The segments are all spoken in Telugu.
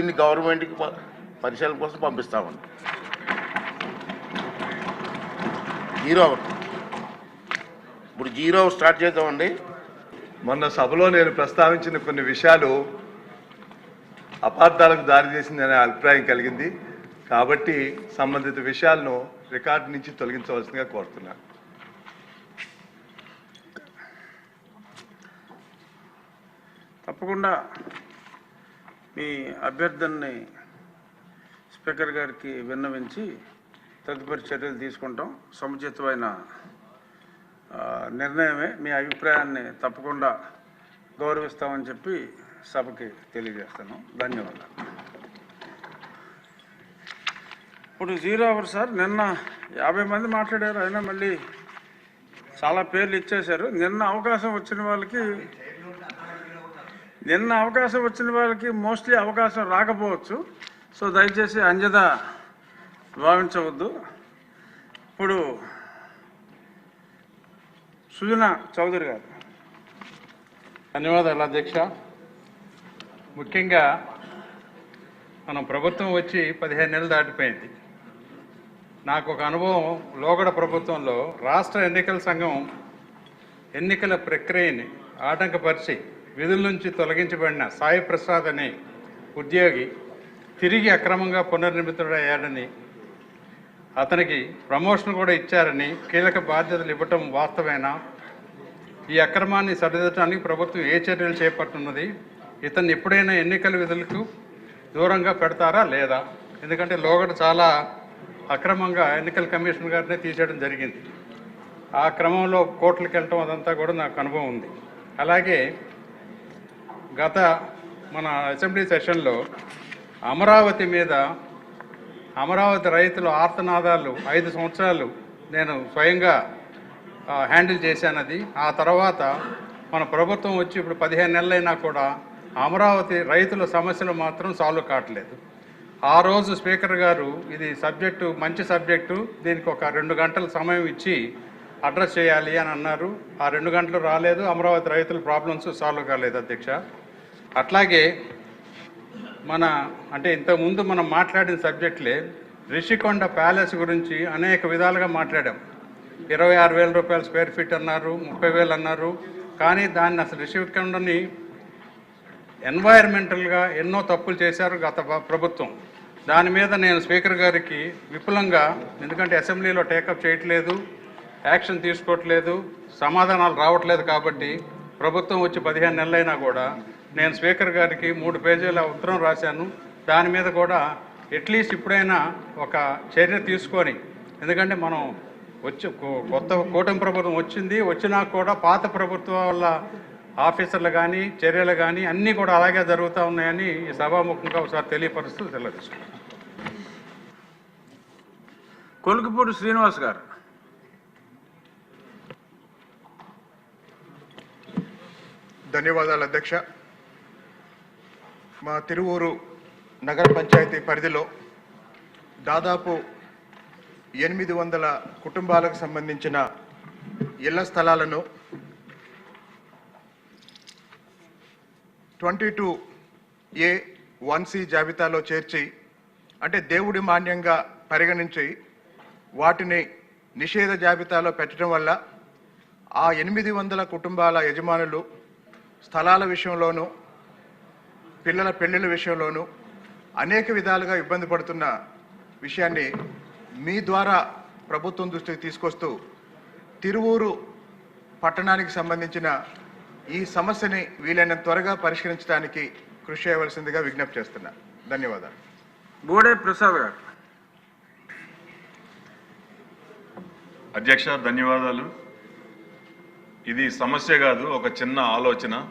దీన్ని గవర్నమెంట్కి పరిశీలన కోసం పంపిస్తామండి జీరో అవర్. ఇప్పుడు జీరో అవర్ స్టార్ట్ చేద్దామండి. మొన్న సభలో నేను ప్రస్తావించిన కొన్ని విషయాలు అపార్థాలకు దారితీసిందనే అభిప్రాయం కలిగింది. కాబట్టి సంబంధిత విషయాలను రికార్డు నుంచి తొలగించవలసిందిగా కోరుతున్నాను తప్పకుండా మీ అభ్యర్థనని స్పీకర్ గారికి విన్నవించి తదుపరి చర్యలు తీసుకుంటాం. సముచితమైన నిర్ణయమే మీ అభిప్రాయాన్ని తప్పకుండా గౌరవిస్తామని చెప్పి సభకి తెలియజేస్తాను ధన్యవాదాలు. ఇప్పుడు జీరో అవర్ సార్ నిన్న యాభై మంది మాట్లాడారు అయినా మళ్ళీ చాలా పేర్లు ఇచ్చేశారు. నిన్న అవకాశం వచ్చిన వాళ్ళకి నిన్న అవకాశం వచ్చిన వాళ్ళకి మోస్ట్లీ అవకాశం రాకపోవచ్చు. సో దయచేసి అంజద భావించవద్దు. ఇప్పుడు సుజన చౌదరి గారు. ధన్యవాదాలు అధ్యక్ష. ముఖ్యంగా మనం ప్రభుత్వం వచ్చి పదిహేను నెలలు దాటిపోయింది. నాకు ఒక అనుభవం లోగడ ప్రభుత్వంలో రాష్ట్ర ఎన్నికల సంఘం ఎన్నికల ప్రక్రియని ఆటంకపరిచి విధుల నుంచి తొలగించబడిన సాయి ప్రసాద్ అనే ఉద్యోగి తిరిగి అక్రమంగా పునర్నిర్మితుడయ్యాడని అతనికి ప్రమోషన్ కూడా ఇచ్చారని కీలక బాధ్యతలు ఇవ్వటం వాస్తవేనా? ఈ అక్రమాన్ని సరిదిద్దడానికి ప్రభుత్వం ఏ చర్యలు చేపట్టున్నది ఇతన్ని ఎప్పుడైనా ఎన్నికల విధులకు దూరంగా పెడతారా లేదా? ఎందుకంటే లోగడ చాలా అక్రమంగా ఎన్నికల కమిషన్ గారినే తీసేయడం జరిగింది. ఆ క్రమంలో కోర్టులకు వెళ్ళటం అదంతా కూడా నాకు అనుభవం ఉంది. అలాగే గత మన అసెంబ్లీ సెషన్లో అమరావతి మీద అమరావతి రైతుల ఆర్తనాదాలు ఐదు సంవత్సరాలు నేను స్వయంగా హ్యాండిల్ చేశానది ఆ తర్వాత మన ప్రభుత్వం వచ్చి ఇప్పుడు పదిహేను నెలలైనా కూడా అమరావతి రైతుల సమస్యలు మాత్రం సాల్వ్ కావట్లేదు. ఆ రోజు స్పీకర్ గారు ఇది సబ్జెక్టు మంచి సబ్జెక్టు దీనికి ఒక రెండు గంటల సమయం ఇచ్చి అడ్రస్ చేయాలి అని అన్నారు. ఆ రెండు గంటలు రాలేదు. అమరావతి రైతుల ప్రాబ్లమ్స్ సాల్వ్ కాలేదు అధ్యక్ష. అట్లాగే మన అంటే ఇంతకుముందు మనం మాట్లాడిన సబ్జెక్ట్లే రిషికొండ ప్యాలెస్ గురించి అనేక విధాలుగా మాట్లాడాం. ఇరవై ఆరు వేల రూపాయల స్క్వేర్ ఫీట్ అన్నారు ముప్పై వేలు అన్నారు. కానీ దాన్ని అసలు రిషికొండని ఎన్వైర్మెంటల్గా ఎన్నో తప్పులు చేశారు గత ప్రభుత్వం. దాని మీద నేను స్పీకర్ గారికి విపులంగా ఎందుకంటే అసెంబ్లీలో టేకప్ చేయట్లేదు యాక్షన్ తీసుకోవట్లేదు సమాధానాలు రావట్లేదు కాబట్టి ప్రభుత్వం వచ్చి పదిహేను నెలలైనా కూడా నేను స్పీకర్ గారికి మూడు పేజీల ఉత్తరం రాశాను. దాని మీద కూడా అట్లీస్ట్ ఇప్పుడైనా ఒక చర్య తీసుకొని ఎందుకంటే మనం వచ్చి కొత్త కూటమి ప్రభుత్వం వచ్చింది వచ్చినా కూడా పాత ప్రభుత్వం వల్ల ఆఫీసర్లు కానీ చర్యలు కానీ అన్నీ కూడా అలాగే జరుగుతూ ఉన్నాయని ఈ సభాముఖంగా ఒకసారి తెలియపరుస్తూ తీసుకుంటాను కొలుకుపూడి శ్రీనివాస్ గారు. ధన్యవాదాలు అధ్యక్ష. మా తిరువూరు నగర పంచాయతీ పరిధిలో దాదాపు ఎనిమిది వందల కుటుంబాలకు సంబంధించిన ఇళ్ళ స్థలాలను twenty two A one C జాబితాలో చేర్చి అంటే దేవుడి మాన్యంగా పరిగణించి వాటిని నిషేధ జాబితాలో పెట్టడం వల్ల ఆ ఎనిమిది వందల కుటుంబాల యజమానులు స్థలాల విషయంలోనూ పిల్లల పెళ్ళిళ్ళ విషయంలోనూ అనేక విధాలుగా ఇబ్బంది పడుతున్న విషయాన్ని మీ ద్వారా ప్రభుత్వం దృష్టికి తీసుకొస్తూ తిరువూరు పట్టణానికి సంబంధించిన ఈ సమస్యని వీలైనంత త్వరగా పరిష్కరించడానికి కృషి చేయవలసిందిగా విజ్ఞప్తి చేస్తున్నా. ధన్యవాదాలు. బోడే ప్రసాద్ గారు. అధ్యక్ష ధన్యవాదాలు. ఇది సమస్య కాదు ఒక చిన్న ఆలోచన.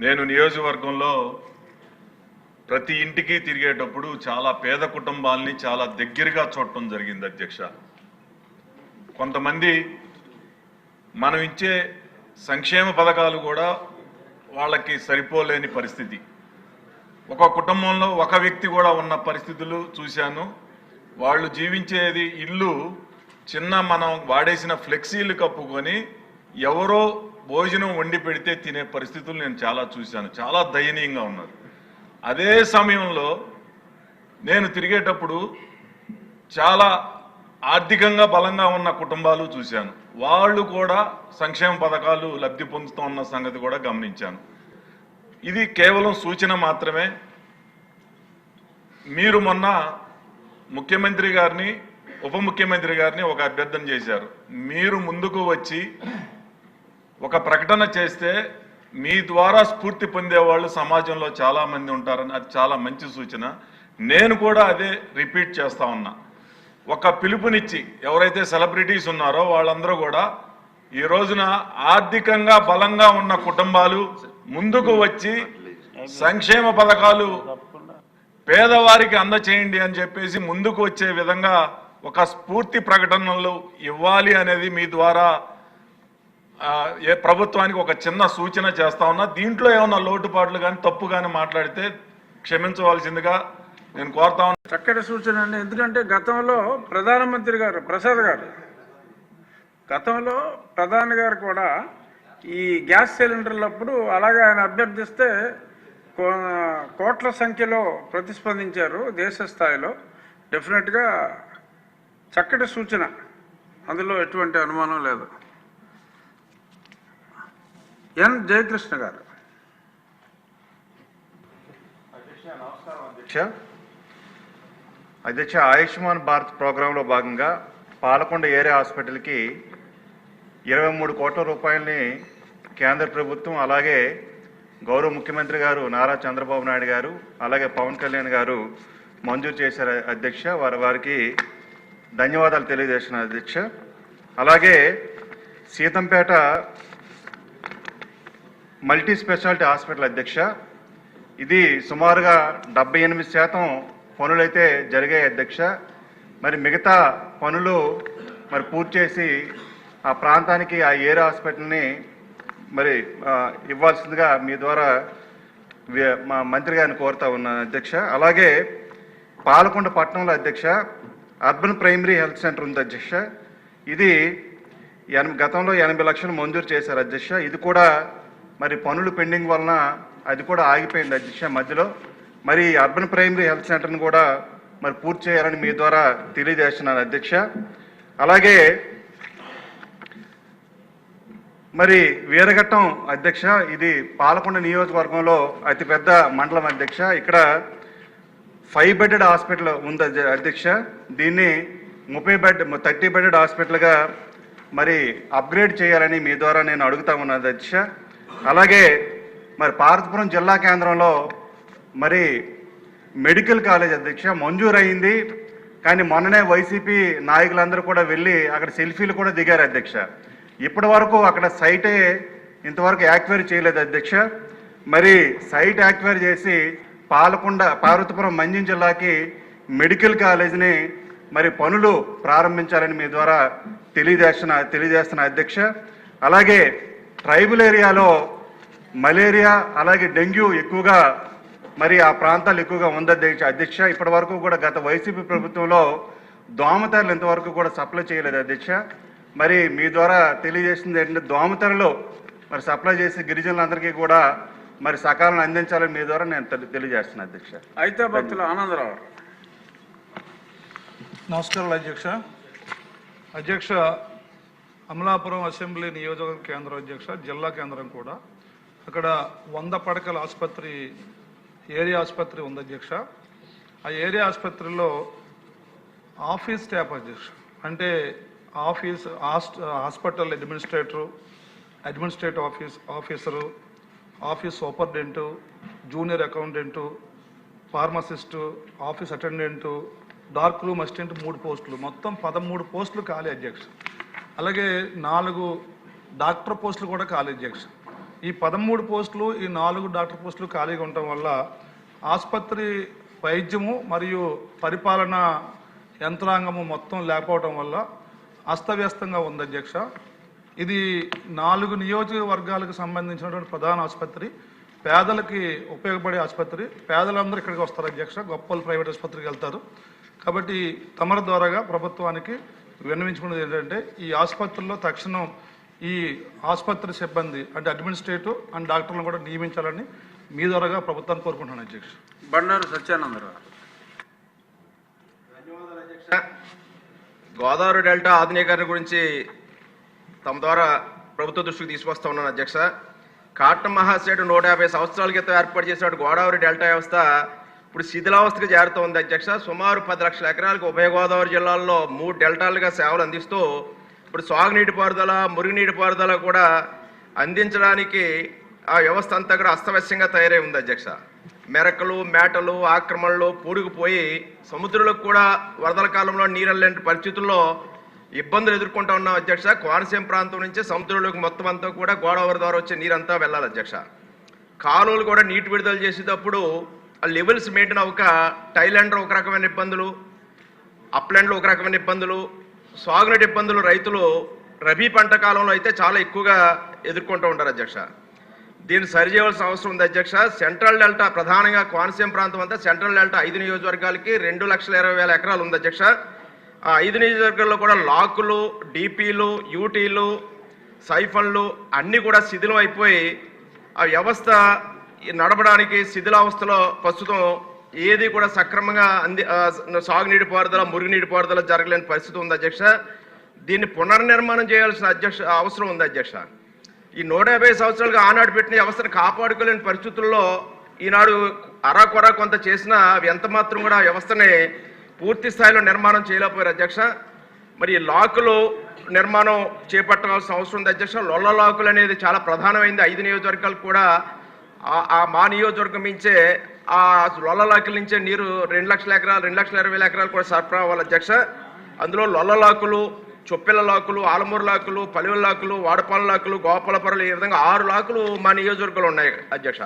నేను నియోజకవర్గంలో ప్రతి ఇంటికి తిరిగేటప్పుడు చాలా పేద కుటుంబాలని చాలా దగ్గరగా చూడటం జరిగింది అధ్యక్ష. కొంతమంది మనం ఇచ్చే సంక్షేమ పథకాలు కూడా వాళ్ళకి సరిపోలేని పరిస్థితి. ఒక కుటుంబంలో ఒక వ్యక్తి కూడా ఉన్న పరిస్థితులు చూశాను. వాళ్ళు జీవించేది ఇల్లు చిన్న మనం వాడేసిన ఫ్లెక్సీలు కప్పుకొని ఎవరో భోజనం వండి పెడితే తినే పరిస్థితులు నేను చాలా చూశాను. చాలా దయనీయంగా ఉన్నారు. అదే సమయంలో నేను తిరిగేటప్పుడు చాలా ఆర్థికంగా బలంగా ఉన్న కుటుంబాలు చూశాను. వాళ్ళు కూడా సంక్షేమ పథకాలు లబ్ధి పొందుతున్న సంగతి కూడా గమనించాను. ఇది కేవలం సూచన మాత్రమే. మీరు మొన్న ముఖ్యమంత్రి గారిని ఉప ముఖ్యమంత్రి గారిని ఒక అభ్యర్థన చేశారు. మీరు ముందుకు వచ్చి ఒక ప్రకటన చేస్తే మీ ద్వారా స్ఫూర్తి పొందేవాళ్ళు సమాజంలో చాలామంది ఉంటారని అది చాలా మంచి సూచన. నేను కూడా అదే రిపీట్ చేస్తా ఉన్నా. ఒక పిలుపునిచ్చి ఎవరైతే సెలబ్రిటీస్ ఉన్నారో వాళ్ళందరూ కూడా ఈ రోజున ఆర్థికంగా బలంగా ఉన్న కుటుంబాలు ముందుకు వచ్చి సంక్షేమ పథకాలు పేదవారికి అందచేయండి అని చెప్పేసి ముందుకు వచ్చే విధంగా ఒక స్ఫూర్తి ప్రకటనలు ఇవ్వాలి అనేది మీ ద్వారా ఏ ప్రభుత్వానికి ఒక చిన్న సూచన చేస్తా ఉన్నా దీంట్లో ఏమన్నా లోటుపాట్లు కానీ తప్పు కానీ మాట్లాడితే క్షమించవలసిందిగా నేను కోరుతా ఉన్నా. చక్కటి సూచన అండి. ఎందుకంటే గతంలో ప్రధానమంత్రి గారు ప్రసాద్ గారు గతంలో ప్రధాని గారు కూడా ఈ గ్యాస్ సిలిండర్లప్పుడు అలాగే ఆయన అభ్యర్థిస్తే కోట్ల సంఖ్యలో ప్రతిస్పందించారు దేశ స్థాయిలో. డెఫినెట్గా చక్కటి సూచన. అందులో ఎటువంటి అనుమానం లేదు. ఎన్ జయకృష్ణ గారు. అధ్యక్ష అధ్యక్ష. ఆయుష్మాన్ భారత్ ప్రోగ్రాంలో భాగంగా పాలకొండ ఏరియా హాస్పిటల్కి ఇరవై మూడు కోట్ల రూపాయలని కేంద్ర ప్రభుత్వం అలాగే గౌరవ ముఖ్యమంత్రి గారు నారా చంద్రబాబు నాయుడు గారు అలాగే పవన్ కళ్యాణ్ గారు మంజూరు చేశారు అధ్యక్ష. వారి వారికి ధన్యవాదాలు తెలియజేసిన అధ్యక్ష. అలాగే సీతంపేట మల్టీ స్పెషాలిటీ హాస్పిటల్ అధ్యక్ష. ఇది సుమారుగా డెబ్బై ఎనిమిది శాతం పనులైతే జరిగాయి అధ్యక్ష. మరి మిగతా పనులు మరి పూర్తి చేసి ఆ ప్రాంతానికి ఆ ఏరియా హాస్పిటల్ని మరి ఇవ్వాల్సిందిగా మీ ద్వారా మా మంత్రి గారిని కోరుతా ఉన్నాను అధ్యక్ష. అలాగే పాలకొండ పట్టణంలో అధ్యక్ష అర్బన్ ప్రైమరీ హెల్త్ సెంటర్ ఉంది అధ్యక్ష. ఇది ఎనభై గతంలో ఎనభై లక్షలు మంజూరు చేశారు అధ్యక్ష. ఇది కూడా మరి పనులు పెండింగ్ వలన అది కూడా ఆగిపోయింది అధ్యక్ష మధ్యలో. మరి అర్బన్ ప్రైమరీ హెల్త్ సెంటర్ని కూడా మరి పూర్తి చేయాలని మీ ద్వారా తెలియజేస్తున్నాను అధ్యక్ష. అలాగే మరి వీరఘట్టం అధ్యక్ష ఇది పాలకొండ నియోజకవర్గంలో అతిపెద్ద మండలం అధ్యక్ష. ఇక్కడ ఫైవ్ బెడెడ్ హాస్పిటల్ ఉంది అధ్యక్ష. దీన్ని ముప్పై బెడ్ థర్టీ బెడెడ్ హాస్పిటల్గా మరి అప్గ్రేడ్ చేయాలని మీ ద్వారా నేను అడుగుతా ఉన్నాను అధ్యక్ష. అలాగే మరి పార్వతీపురం జిల్లా కేంద్రంలో మరి మెడికల్ కాలేజ్ అధ్యక్ష మంజూరయింది కానీ మొన్ననే వైసీపీ నాయకులందరూ కూడా వెళ్ళి అక్కడ సెల్ఫీలు కూడా దిగారు అధ్యక్ష. ఇప్పటి వరకు అక్కడ సైటే ఇంతవరకు యాక్వైరీ చేయలేదు అధ్యక్ష. మరి సైట్ యాక్వైర్ చేసి పాలకొండ పార్వతీపురం మంజం జిల్లాకి మెడికల్ కాలేజీని మరి పనులు ప్రారంభించాలని మీ ద్వారా తెలియజేస్తున్న తెలియజేస్తున్న అధ్యక్ష. అలాగే ట్రైబల్ ఏరియాలో మలేరియా అలాగే డెంగ్యూ ఎక్కువగా మరి ఆ ప్రాంతాలు ఎక్కువగా ఉంది అధ్యక్ష అధ్యక్ష ఇప్పటి వరకు కూడా గత వైసీపీ ప్రభుత్వంలో దోమతెరలు ఇంతవరకు కూడా సప్లై చేయలేదు అధ్యక్ష. మరి మీ ద్వారా తెలియజేసింది ఏంటంటే దోమతెరలు మరి సప్లై చేసి గిరిజనులందరికీ కూడా మరి సకాలం అందించాలని మీ ద్వారా నేను తెలి- తెలియజేస్తున్నాను అధ్యక్ష. అయితే భక్తులు ఆనందరావు. నమస్కారాలు అధ్యక్ష. అధ్యక్ష అమలాపురం అసెంబ్లీ నియోజకవర్గ కేంద్రం అధ్యక్ష జిల్లా కేంద్రం కూడా. అక్కడ వంద పడకల ఆసుపత్రి ఏరియా ఆసుపత్రి ఉంది అధ్యక్ష. ఆ ఏరియా ఆసుపత్రిలో ఆఫీస్ స్టాఫ్ అధ్యక్ష. అంటే office host- hospital administrator administrative office officer office superintendent junior accountant pharmacist office attendant dark room assistant మూడు పోస్టులు. మొత్తం పదమూడు పోస్టులు ఖాళీ అధ్యక్ష. అలాగే నాలుగు డాక్టర్ పోస్టులు కూడా ఖాళీ అధ్యక్ష ఈ పదమూడు పోస్టులు ఈ నాలుగు డాక్టర్ పోస్టులు ఖాళీగా ఉండటం వల్ల ఆసుపత్రి వైద్యము మరియు పరిపాలన యంత్రాంగము మొత్తం లేకపోవడం వల్ల అస్తవ్యస్తంగా ఉంది అధ్యక్ష. ఇది నాలుగు నియోజకవర్గాలకు సంబంధించినటువంటి ప్రధాన ఆసుపత్రి పేదలకి ఉపయోగపడే ఆసుపత్రి. పేదలందరూ ఇక్కడికి వస్తారు అధ్యక్ష గొప్పలు ప్రైవేట్ ఆసుపత్రికి వెళ్తారు. కాబట్టి తమరి ద్వారాగా ప్రభుత్వానికి విన్నవించుకున్నది ఏంటంటే ఈ ఆసుపత్రుల్లో తక్షణం ఈ ఆసుపత్రి సిబ్బంది అంటే అడ్మినిస్ట్రేటివ్ అండ్ డాక్టర్లను కూడా నియమించాలని మీ ద్వారాగా ప్రభుత్వాన్ని కోరుకుంటున్నాను అధ్యక్ష. బండారు సత్యానందరావు గోదావరి డెల్టా ఆధునీకరణ గురించి తమ ద్వారా ప్రభుత్వ దృష్టికి తీసుకొస్తా ఉన్నాను అధ్యక్ష. కాటన్ మహాసేటు నూట యాభై సంవత్సరాల క్రితం ఏర్పాటు చేసినట్టు గోదావరి డెల్టా వ్యవస్థ ఇప్పుడు శిథిలావస్థకు చేరుతూ ఉంది అధ్యక్ష. సుమారు పది లక్షల ఎకరాలకు ఉభయ గోదావరి జిల్లాల్లో మూడు డెల్టాలుగా సేవలు అందిస్తూ ఇప్పుడు సాగునీటిపారుదల మురుగునీటిపారుదల కూడా అందించడానికి ఆ వ్యవస్థ అంతా కూడా అస్తవ్యస్యంగా తయారై ఉంది అధ్యక్ష. మెరకలు మేటలు ఆక్రమణలు పూడుకుపోయి సముద్రంలోకి కూడా వరదల కాలంలో నీరెళ్ళని పరిస్థితుల్లో ఇబ్బందులు ఎదుర్కొంటా ఉన్నాం అధ్యక్ష. కోనసీమ ప్రాంతం నుంచి సముద్రంలోకి మొత్తం అంతా కూడా గోదావరి ద్వారా వచ్చే నీరంతా వెళ్ళాలి అధ్యక్ష. కాలువలు కూడా నీటి విడుదల చేసేటప్పుడు ఆ లెవెల్స్ మెయింటైన్ అవ్వక టైలాండ్లో ఒక రకమైన ఇబ్బందులు అప్లాండ్లో ఒక రకమైన ఇబ్బందులు సాగునీటి ఇబ్బందులు రైతులు రబీ పంట కాలంలో అయితే చాలా ఎక్కువగా ఎదుర్కొంటూ ఉంటారు అధ్యక్ష. దీన్ని సరిచేయవలసిన అవసరం ఉంది అధ్యక్ష. సెంట్రల్ డెల్టా ప్రధానంగా కోనసీమ ప్రాంతం అంతా సెంట్రల్ డెల్టా ఐదు నియోజకవర్గాలకి రెండు లక్షల ఇరవై వేల ఎకరాలు ఉంది అధ్యక్ష. ఆ ఐదు నియోజకవర్గాల్లో కూడా లాకులు డిపిలు యూటీలు సైఫన్లు అన్నీ కూడా శిథిలం అయిపోయి ఆ వ్యవస్థ నడపడానికి శిథిలావస్థలో ప్రస్తుతం ఏది కూడా సక్రమంగా అంది సాగునీటి పారుదల మురుగునీటి పారుదల జరగలేని పరిస్థితి ఉంది అధ్యక్ష. దీన్ని పునర్నిర్మాణం చేయాల్సిన అధ్యక్ష అవసరం ఉంది అధ్యక్ష. ఈ నూట యాభై సంవత్సరాలుగా ఆనాడు పెట్టిన వ్యవస్థను కాపాడుకోలేని పరిస్థితుల్లో ఈనాడు అరాకొరా కొంత చేసినా అవి ఎంత మాత్రం కూడా వ్యవస్థని పూర్తి స్థాయిలో నిర్మాణం చేయలేకపోయారు అధ్యక్ష. మరి లాకులు నిర్మాణం చేపట్టవలసిన అవసరం ఉంది అధ్యక్ష. లొల్ల లాకులు అనేది చాలా ప్రధానమైంది. ఐదు నియోజకవర్గాలు కూడా మా నియోజకవర్గం నుంచే ఆ లొల్లలాకుల నుంచే నీరు రెండు లక్షల ఎకరాలు రెండు లక్షల ఇరవై ఎకరాలు కూడా సరఫరా అవ్వాలి అధ్యక్ష. అందులో లొల్లలాకులు చొప్పెల లాకులు ఆలమూరు లాకులు పలివెల లాకులు వాడపాల లాకులు గోపాలపురలు ఈ విధంగా ఆరు లాకులు మా నియోజకవర్గంలో ఉన్నాయి అధ్యక్ష.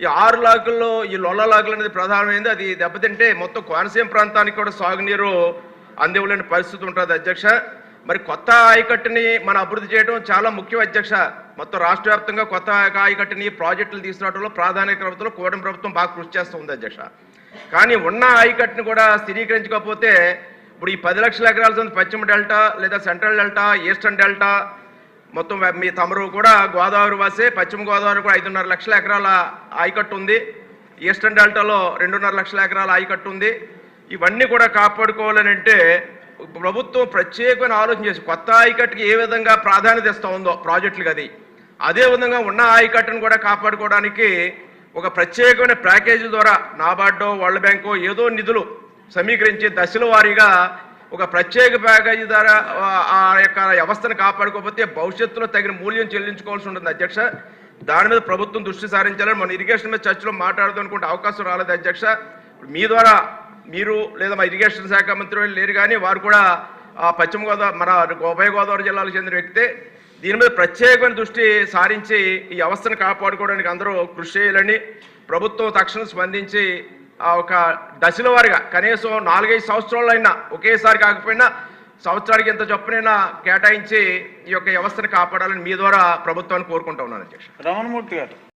ఈ ఆరు లాకుల్లో ఈ లొల్ల లాకులు అనేది ప్రధానమైంది. అది దెబ్బతింటే మొత్తం కోనసీమ ప్రాంతానికి కూడా సాగునీరు అందివ్వలేని పరిస్థితి ఉంటుంది అధ్యక్ష. మరి కొత్త ఆయకట్టుని మనం అభివృద్ధి చేయడం చాలా ముఖ్యం అధ్యక్ష. మొత్తం రాష్ట్ర వ్యాప్తంగా కొత్త ఆయకట్టుని ప్రాజెక్టులు తీసుకురావడంలో ప్రాధాన్యత ప్రభుత్వంలో కూటమి ప్రభుత్వం బాగా కృషి చేస్తుంది అధ్యక్ష. కానీ ఉన్న ఆయకట్టుని కూడా స్థిరీకరించకపోతే ఇప్పుడు ఈ పది లక్షల ఎకరాల పశ్చిమ డెల్టా లేదా సెంట్రల్ డెల్టా ఈస్టర్న్ డెల్టా మొత్తం మీ తమరు కూడా గోదావరి వాసే పశ్చిమ గోదావరి కూడా ఐదున్నర లక్షల ఎకరాల ఆయకట్టు ఉంది. ఈస్టర్న్ డెల్టాలో రెండున్నర లక్షల ఎకరాల ఆయకట్టు ఉంది. ఇవన్నీ కూడా కాపాడుకోవాలని అంటే ప్రభుత్వం ప్రత్యేకమైన ఆలోచన చేసి కొత్త ఆయకట్టుకి ఏ విధంగా ప్రాధాన్యత ఇస్తూ ఉందో ప్రాజెక్టులకు అది. అదే విధంగా ఉన్న ఆయకట్టును కూడా కాపాడుకోవడానికి ఒక ప్రత్యేకమైన ప్యాకేజీ ద్వారా నాబార్డో వరల్డ్ బ్యాంకో ఏదో నిధులు సమీకరించి దశల వారీగా ఒక ప్రత్యేక ప్యాకేజీ ద్వారా ఆ- ఆ యొక్క వ్యవస్థను కాపాడుకోకపోతే భవిష్యత్తులో తగిన మూల్యం చెల్లించుకోవాల్సి ఉంటుంది అధ్యక్ష. దాని మీద ప్రభుత్వం దృష్టి సారించాలని మన ఇరిగేషన్ మీద చర్చలో మాట్లాడదాం అనుకుంటే అవకాశం రాలేదు అధ్యక్ష. మీ ద్వారా మీరు లేదా మా ఇరిగేషన్ శాఖ మంత్రి లేరు కానీ వారు కూడా ఆ పశ్చిమ గోదావరి మన ఉభయ గోదావరి జిల్లాలకు చెందిన వ్యక్తే. దీని మీద ప్రత్యేకమైన దృష్టి సారించి ఈ వ్యవస్థను కాపాడుకోవడానికి అందరూ కృషి చేయాలని ప్రభుత్వం తక్షణం స్పందించి ఆ ఒక దశల వారిగా కనీసం నాలుగైదు సంవత్సరాలైనా ఒకేసారి కాకపోయినా సంవత్సరానికి ఎంత చొప్పునైనా కేటాయించి ఈ యొక్క వ్యవస్థను కాపాడాలని మీ ద్వారా ప్రభుత్వాన్ని కోరుకుంటా ఉన్నాను అధ్యక్ష. రమణమూర్తి గారు.